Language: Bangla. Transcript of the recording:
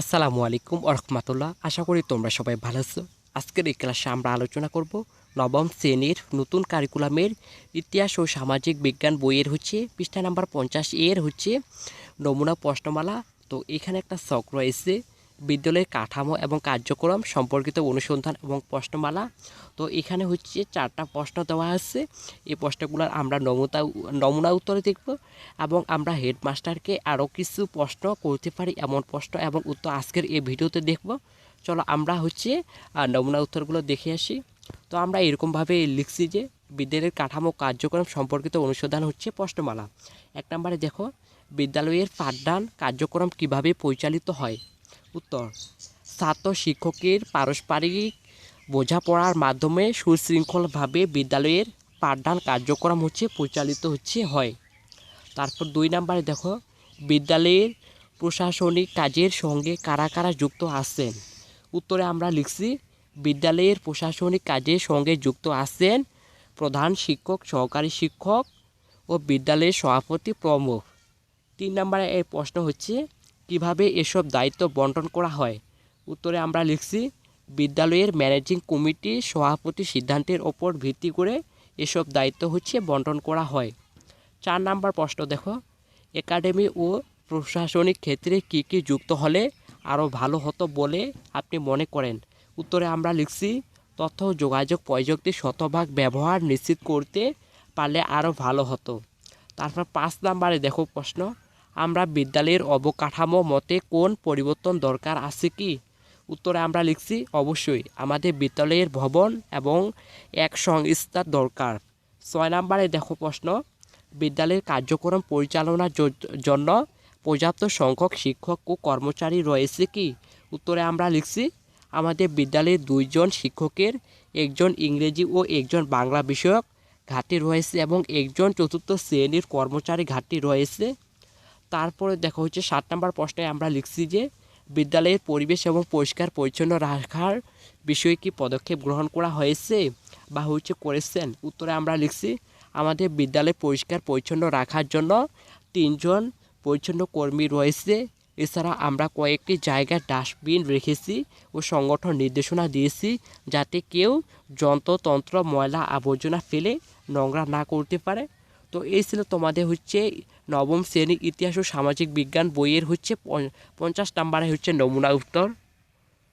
আসসালামু আলাইকুম রহমতুল্লাহ। আশা করি তোমরা সবাই ভালো আছো। আজকের এই ক্লাসে আমরা আলোচনা করব নবম শ্রেণির নতুন কারিকুলামের ইতিহাস ও সামাজিক বিজ্ঞান বইয়ের হচ্ছে, পৃষ্ঠা নাম্বার পঞ্চাশ এর হচ্ছে নমুনা প্রশ্নমালা। তো এখানে একটা শখ রয়েছে। বিদ্যালয়ের কাঠামো এবং কার্যক্রম সম্পর্কিত অনুসন্ধান এবং প্রশ্নমালা। তো এখানে হচ্ছে চারটা প্রশ্ন দেওয়া আছে। এই প্রশ্নগুলোর আমরা নমুনা নমুনা উত্তরে দেখব এবং আমরা হেডমাস্টারকে আরও কিছু প্রশ্ন করতে পারি, এমন প্রশ্ন এবং উত্তর আজকের এই ভিডিওতে দেখব। চলো আমরা হচ্ছে নমুনা উত্তরগুলো দেখে আসি। তো আমরা এরকমভাবে লিখছি যে বিদ্যালয়ের কাঠামো, কার্যক্রম সম্পর্কিত অনুসন্ধান হচ্ছে প্রশ্নমালা। এক নম্বরে দেখো, বিদ্যালয়ের পাঠদান কার্যক্রম কীভাবে পরিচালিত হয়? উত্তর। ছাত্র শিক্ষকের পারস্পরিক বোঝাপড়ার মাধ্যমে সুশৃঙ্খলভাবে বিদ্যালয়ের পাঠদান কার্যক্রম হচ্ছে, পরিচালিত হচ্ছে, হয়। তারপর দুই নম্বরে দেখো, বিদ্যালয়ের প্রশাসনিক কাজের সঙ্গে কারা কারা যুক্ত আছেন? উত্তরে আমরা লিখছি, বিদ্যালয়ের প্রশাসনিক কাজের সঙ্গে যুক্ত আছেন প্রধান শিক্ষক, সহকারী শিক্ষক ও বিদ্যালয়ের সভাপতি প্রমুখ। তিন নম্বরে এই প্রশ্ন হচ্ছে কীভাবে এসব দায়িত্ব বন্টন করা হয়? উত্তরে আমরা লিখছি, বিদ্যালয়ের ম্যানেজিং কমিটি সভাপতি সিদ্ধান্তের ওপর ভিত্তি করে এসব দায়িত্ব হচ্ছে বন্টন করা হয়। চার নাম্বার প্রশ্ন দেখো, একাডেমি ও প্রশাসনিক ক্ষেত্রে কি কি যুক্ত হলে আরও ভালো হতো বলে আপনি মনে করেন? উত্তরে আমরা লিখছি, তথ্য, যোগাযোগ প্রযুক্তির শতভাগ ব্যবহার নিশ্চিত করতে পারলে আরও ভালো হতো। তারপর পাঁচ নাম্বারে দেখো প্রশ্ন আমরা বিদ্যালয়ের অবকাঠামো মতে কোন পরিবর্তন দরকার আছে কি? উত্তরে আমরা লিখছি, অবশ্যই আমাদের বিদ্যালয়ের ভবন এবং এক সংস্থার দরকার। ছয় নম্বরে দেখো প্রশ্ন, বিদ্যালয়ের কার্যক্রম পরিচালনার জন্য পর্যাপ্ত সংখ্যক শিক্ষক ও কর্মচারী রয়েছে কি? উত্তরে আমরা লিখছি, আমাদের বিদ্যালয়ের দুইজন শিক্ষকের, একজন ইংরেজি ও একজন বাংলা বিষয়ক ঘাটতি রয়েছে এবং একজন চতুর্থ শ্রেণির কর্মচারী ঘাটতি রয়েছে। তারপরে দেখা হচ্ছে সাত নম্বর প্রশ্নে আমরা লিখছি যে বিদ্যালয়ের পরিবেশ এবং পরিষ্কার পরিচ্ছন্ন রাখার বিষয়ে কি পদক্ষেপ গ্রহণ করা হয়েছে বা হচ্ছে করেছেন? উত্তরে আমরা লিখছি, আমাদের বিদ্যালয় পরিষ্কার পরিচ্ছন্ন রাখার জন্য তিনজন পরিচ্ছন্ন কর্মী রয়েছে। এছাড়া আমরা কয়েকটি জায়গায় ডাস্টবিন রেখেছি ও সংগঠন নির্দেশনা দিয়েছি যাতে কেউ যন্ত্রতন্ত্র ময়লা আবর্জনা ফেলে নোংরা না করতে পারে। তো এই ছিল তোমাদের হচ্ছে নবম শ্রেণির ইতিহাস ও সামাজিক বিজ্ঞান বইয়ের হচ্ছে পঞ্চাশ নাম্বারে হচ্ছে নমুনা উত্তর।